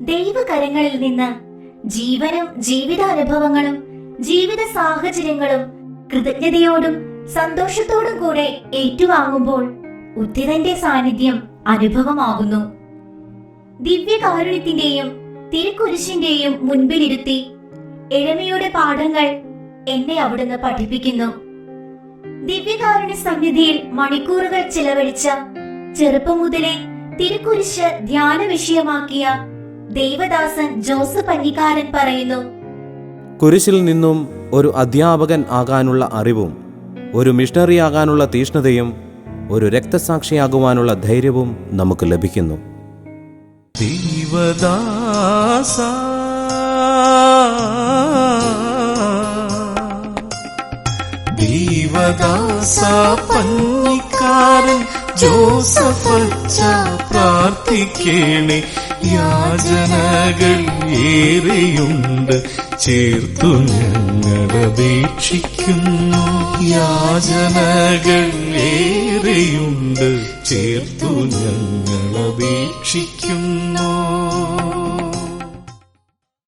ദൈവകരങ്ങളിൽ നിന്ന് ജീവനും ജീവിതാനുഭവങ്ങളും ജീവിത സാഹചര്യങ്ങളും കൃതജ്ഞതയോടും സന്തോഷത്തോടും കൂടെ ഏറ്റുവാങ്ങുമ്പോൾ ഉദ്ധിതന്റെ സാന്നിധ്യം അനുഭവമാകുന്നു. ദിവ്യകാരുണ്യത്തിന്റെയും തിരുക്കുരിശിന്റെയും മുൻപിലിരുത്തി എഴമയുടെ പാഠങ്ങൾ എന്നെ അവിടുന്ന് പഠിപ്പിക്കുന്നു. ദിവ്യകാരുണ്യ സന്നിധിയിൽ മണിക്കൂറുകൾ ചിലവഴിച്ച ചെറുപ്പം മുതലേ തിരുക്കുരിശ് ധ്യാന വിഷയമാക്കിയ ദേവദാസൻ ജോസഫ് അഞ്ഞിക്കാരൻ പറയുന്നു. കുരിശിൽ നിന്നും ഒരു അധ്യാപകൻ ആകാനുള്ള അറിവും ഒരു മിഷണറി ആകാനുള്ള തീഷ്ണതയും ഒരു രക്തസാക്ഷിയാകുവാനുള്ള ധൈര്യവും നമുക്ക് ലഭിക്കുന്നു. ദൈവദാസ. ദൈവദാസ പന്നിക്കാരൻ ജോസഫച്ച പ്രാർത്ഥിക്കേണേ. യാചനകൾ ഏറെയുണ്ട്. ചേർത്തു ഞങ്ങളപേക്ഷിക്കുന്നു യാചനകൾ ഏറെയുണ്ട്. ചേർത്തു ഞങ്ങൾ അപേക്ഷിക്കുന്നു